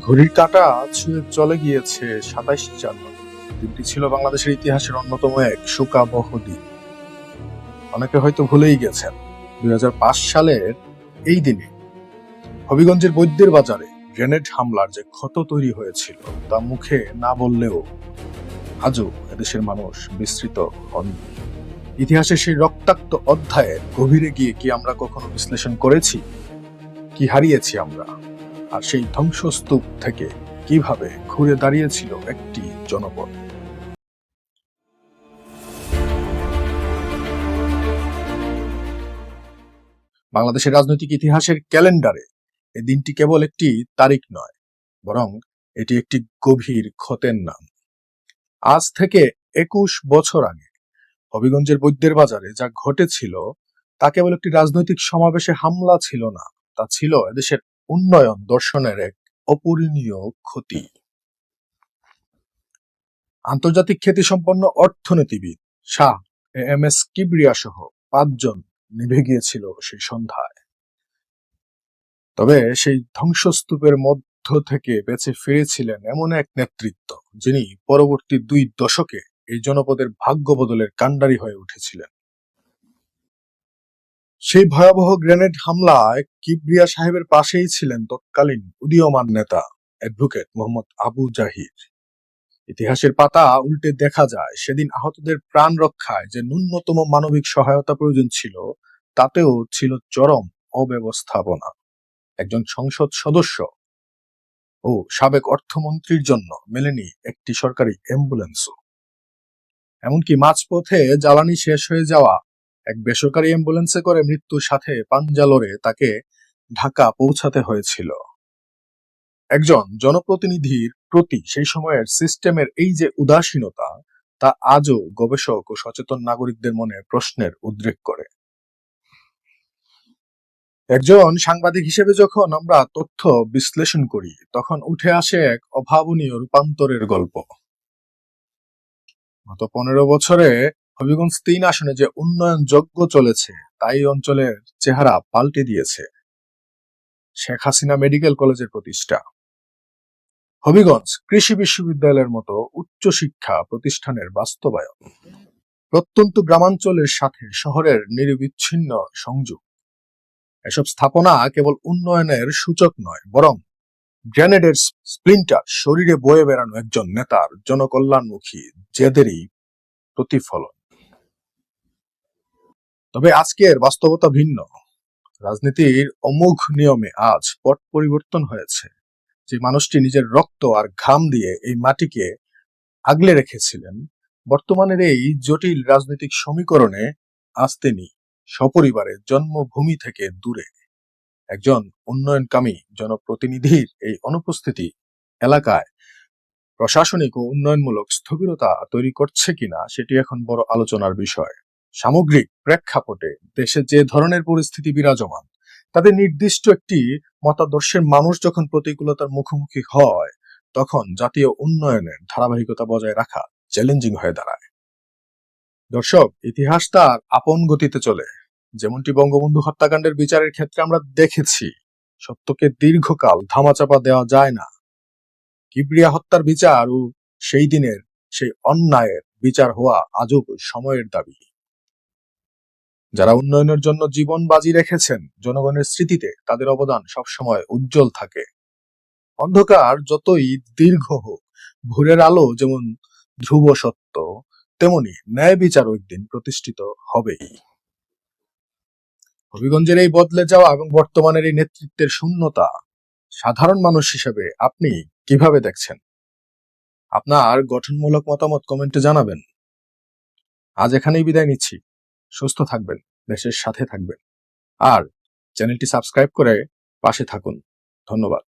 ঘড়ির কাঁটা ছুঁয়ে চলে গিয়েছে সাতাইশ জানুয়ারি। দিনটি ছিল বাংলাদেশের ইতিহাসের অন্যতম এক শোকাবহ দিন। অনেকে হয়তো ভুলেই গেছেন, দুই সালের এই দিনে হবিগঞ্জের বৈদ্যের বাজারে গ্রেনেড হামলার যে ক্ষত তৈরি হয়েছিল, তা মুখে না বললেও আজও এদেশের মানুষ বিস্তৃত হন। ইতিহাসের সেই রক্তাক্ত অধ্যায়ের গভীরে গিয়ে কি আমরা কখনো বিশ্লেষণ করেছি? কি হারিয়েছি আমরা? আর সেই ধ্বংসস্তূপ থেকে কীভাবে ঘুরে দাঁড়িয়েছিল একটি জনপদ। বাংলাদেশের রাজনৈতিক ইতিহাসের ক্যালেন্ডারে এই দিনটি কেবল একটি তারিখ নয়, বরং এটি একটি গভীর ক্ষতের নাম। আজ থেকে একুশ বছর আগে হবিগঞ্জের বৈদ্যের বাজারে যা ঘটেছিল তা কেবল একটি রাজনৈতিক সমাবেশে হামলা ছিল না, তা ছিল এদেশের উন্নয়ন দর্শনের এক অপূরণীয় ক্ষতি। আন্তর্জাতিক খ্যাতিসম্পন্ন অর্থনীতিবিদ শাহ এম এস কিবরিয়া সহ পাঁচজন নিভে গিয়েছিল সেই সন্ধ্যায়। তবে সেই ধ্বংসস্তূপের মধ্য থেকে বেঁচে ফিরেছিলেন এমন এক নেতৃত্ব, যিনি পরবর্তী দুই দশকে এই জনপদের ভাগ্য বদলের কাণ্ডারি হয়ে উঠেছিলেন। সেই ভয়াবহ গ্রেনেড হামলায় কিবরিয়া সাহেবের পাশেই ছিলেন তৎকালীন উদীয়মান নেতা অ্যাডভোকেট মোহাম্মদ আবু জাহির। ইতিহাসের পাতা উল্টে দেখা যায়, সেদিন আহতদের প্রাণ রক্ষায় যে ন্যূনতম মানবিক সহায়তা প্রয়োজন ছিল, তাতেও ছিল চরম অব্যবস্থাপনা। একজন সংসদ সদস্য ও সাবেক অর্থমন্ত্রীর জন্য মেলেনি একটি সরকারি অ্যাম্বুলেন্সও। এমনকি মাঝপথে জ্বালানি শেষ হয়ে যাওয়া এক বেসরকারি অ্যাম্বুলেন্সে করে মৃত্যুর সাথে পাঞ্জা লড়ে তাকে ঢাকা পৌঁছাতে হয়েছিল। একজন জনপ্রতিনিধির প্রতি সেই সময়ের সিস্টেমের এই যে উদাসীনতা, তা আজও গবেষক ও সচেতন নাগরিকদের মনে প্রশ্নের উদ্রেক করে। একজন সাংবাদিক হিসেবে যখন আমরা তথ্য বিশ্লেষণ করি, তখন উঠে আসে এক অভাবনীয় রূপান্তরের গল্প। গত পনেরো বছরে হবিগঞ্জ তিন আসনে যে উন্নয়ন যজ্ঞ চলেছে, তাই অঞ্চলের চেহারা পাল্টে দিয়েছে। শেখ হাসিনা মেডিকেল কলেজের প্রতিষ্ঠা। হবিগঞ্জ কৃষি বিশ্ববিদ্যালয়ের মতো উচ্চশিক্ষা প্রতিষ্ঠানের বাস্তবায়ন। প্রত্যন্ত গ্রামাঞ্চলের সাথে শহরের নিরবিচ্ছিন্ন সংযোগ। এসব স্থাপনা কেবল উন্নয়নের সূচক নয়, বরং গ্রেনেডের স্প্লিন্টার শরীরে বয়ে বেড়ানো একজন নেতার জনকল্যাণমুখী জেদেরই প্রতিফলন। তবে আজকের বাস্তবতা ভিন্ন। রাজনীতির অমোঘ নিয়মে আজ পট পরিবর্তন হয়েছে, যে মানুষটি নিজের রক্ত আর ঘাম দিয়ে এই মাটিকে আগলে রেখেছিলেন। বর্তমানের এই জটিল রাজনৈতিক সমীকরণে আজ তিনি সপরিবারে জন্মভূমি থেকে দূরে। একজন উন্নয়নকামী জনপ্রতিনিধির এই অনুপস্থিতি এলাকায় প্রশাসনিক ও উন্নয়নমূলক স্থবিরতা তৈরি করছে কিনা, সেটি এখন বড় আলোচনার বিষয়। সামগ্রিক প্রেক্ষাপটে দেশে যে ধরনের পরিস্থিতি বিরাজমান, তাদের নির্দিষ্ট একটি মতাদর্শের মানুষ যখন প্রতিকূলতার মুখোমুখি হয়, তখন জাতীয় উন্নয়নের ধারাবাহিকতা বজায় রাখা চ্যালেঞ্জিং হয়ে দাঁড়ায়। দর্শক, ইতিহাস তার আপন গতিতে চলে। যেমনটি বঙ্গবন্ধু হত্যাকাণ্ডের বিচারের ক্ষেত্রে আমরা দেখেছি, সত্যকে দীর্ঘকাল ধামাচাপা দেওয়া যায় না। কিবরিয়া হত্যার বিচার ও সেই দিনের সেই অন্যায়ের বিচার হওয়া আজব সময়ের দাবি। যারা উন্নয়নের জন্য জীবন বাজি রেখেছেন, জনগণের স্মৃতিতে তাদের অবদান সবসময় উজ্জ্বল থাকে। অন্ধকার যতই দীর্ঘ হোক, ভোরের আলো যেমন ধ্রুব সত্য, তেমনি ন্যায় বিচার একদিন প্রতিষ্ঠিত হবেই। হবিগঞ্জের এই বদলে যাওয়া এবং বর্তমানের এই নেতৃত্বের শূন্যতা, সাধারণ মানুষ হিসেবে আপনি কীভাবে দেখছেন? আপনার গঠনমূলক মতামত কমেন্টে জানাবেন। আজ এখানেই বিদায় নিচ্ছি। সুস্থ থাকবেন দেশের সাথে থাকবেন। আর চ্যানেলটি সাবস্ক্রাইব করে পাশে থাকুন। ধন্যবাদ।